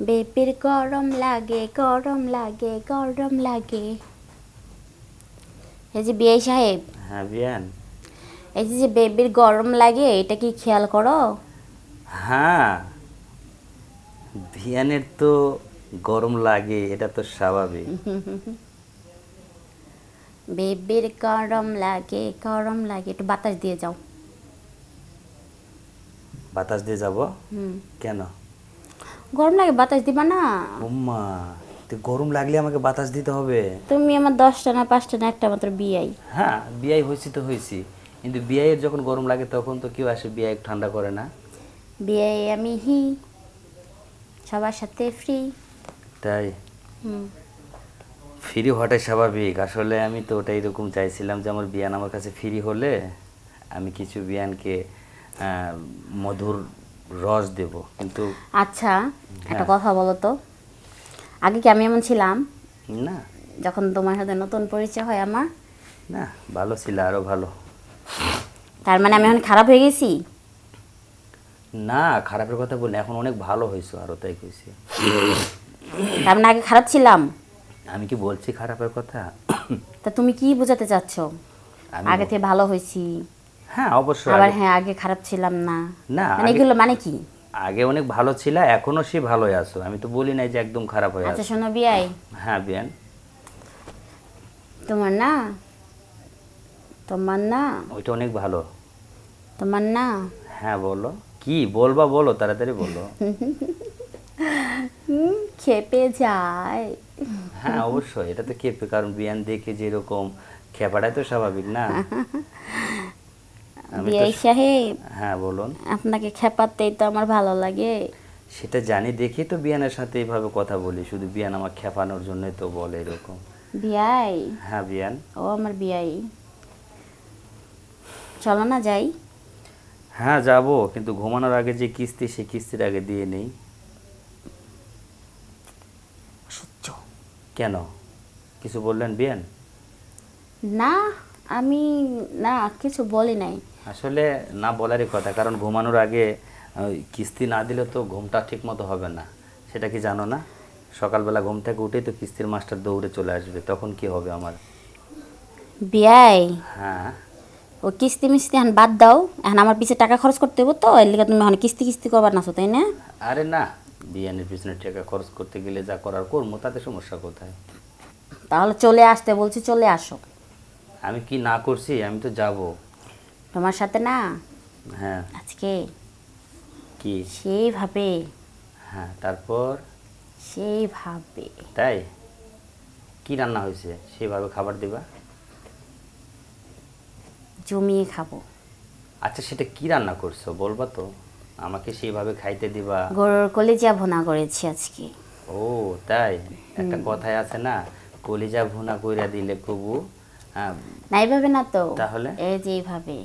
বেবির গরম লাগে গরম লাগে গরম লাগে। এই যে বিয়ে সাহেব। হ্যাঁ বিয়ান। এই যে যে বেবির গরম লাগে এটা কি খেয়াল করো? হ্যাঁ। বিয়ানের তো গরম লাগে এটা তো স্বাভাবিক। বেবির গরম লাগে গরম লাগে। একটু বাতাস দিয়ে যাও। বাতাস দিয়ে যাব? হুম। কেন? গরম লাগে বাতাস দিবা না? উম্মা তো গরম লাগলে আমাকে বাতাস দিতে হবে। তুমি আমার দশটা না পাঁচটা না একটা মাত্র বিয়াই হ্যাঁ বিয়াই হয়েছি তো হয়েছি। কিন্তু বিয়ের যখন গরম লাগে তখন তো কেউ আসে বিয়ে ঠান্ডা করে না। বিয়াই আমি হি সবার সাথে ফ্রি তাই? হুম। ফ্রি হওয়াটাই স্বাভাবিক। আসলে আমি তো ওটাই এরকম চাইছিলাম যে আমার বিয়ান আমার কাছে ফ্রি হলে আমি কিছু বিয়ানকে মধুর রস দেব কিন্তু আচ্ছা একটা হ্যাঁ। কথা বলো তো। আগে কি আমি এমন ছিলাম? না। যখন তোমার সাথে নতুন পরিচয় হয় আমার? না ভালো ছিল আরও ভালো। তার মানে আমি এখন খারাপ হয়ে গেছি? না খারাপের কথা বলি এখন অনেক ভালো হয়েছে আরও তাই কইছি। তার মানে আগে খারাপ ছিলাম? আমি কি বলছি খারাপের কথা? তা তুমি কি বোঝাতে চাচ্ছ? আগে থেকে ভালো হয়েছি। হ্যাঁ অবশ্যই আবার হ্যাঁ আগে খারাপ ছিলাম না। না মানে এগুলো মানে কি? আগে অনেক ভালো ছিল এখনও সে ভালোই আছো। আমি তো বলি নাই যে একদম খারাপ হয়ে আচ্ছা শোনো বিয়াই। হ্যাঁ বিয়ান। তোমার না? তোমার না? ওইটা অনেক ভালো। তোমার না? হ্যাঁ বলো। কি বলবা বলো তাড়াতাড়ি বলো। হুম, খেপে যায়। হ্যাঁ অবশ্যই। এটা তো খেপে কারণ বিয়ান দেখে যেরকম খেপাটাই তো স্বাভাবিক না? আমি তো সাহেব হ্যাঁ বলুন। আপনাকে খেপাতেই তো আমার ভালো লাগে। সেটা জানি দেখে তো বিয়ানের সাথে এইভাবে কথা বলি। শুধু বিয়ান আমার খেপানোর জন্যই তো বলে এরকম। হ্যাঁ বিয়ান। ও আমার চলো না যাই। হ্যাঁ যাব কিন্তু ঘুমানোর আগে যে কিস্তি সেই কিস্তির আগে দিয়ে নেই। সহ্য কেন? কিছু বললেন বিয়ান? না আমি না কিছু বলি নাই। আসলে না বলারই কথা কারণ ঘুমানোর আগে কিস্তি না দিলে তো ঘুমটা ঠিক মতো হবে না। সেটা কি জানো না? সকালবেলা ঘুম থেকে উঠেই তো কিস্তির মাস্টার দৌড়ে চলে আসবে তখন কি হবে আমার? বিয়াই হ্যাঁ। ও কিস্তি মিস্তি এখন বাদ দাও এখন আমার পিছে টাকা খরচ করতে হব তো এর লিগে তুমি এখন কিস্তি কিস্তি করবার না তাই না? আরে না বিয়ানের পিছনে টাকা খরচ করতে গেলে যা করার করব তাতে সমস্যা কোথায়? তাহলে চলে আসতে বলছি চলে আসো। আমি কি না করছি? আমি তো যাব। তোমার সাথে না? হ্যাঁ। আজকে কি? সেইভাবে। হ্যাঁ তারপর? সেইভাবে। তাই? কি রান্না হয়েছে? সেভাবে খাবার দিবা? জমিয়ে খাব। আচ্ছা সেটা কি রান্না করছ? বলবা তো। আমাকে সেইভাবে খাইতে দিবা। গরুর কলিজা ভুনা করেছি আজকে। ও তাই? একটা কথাই আছে না? কলিজা ভুনা কইরা দিলে কবু হ্যাঁ না এইভাবে না তো। তাহলে? এই যে এইভাবে।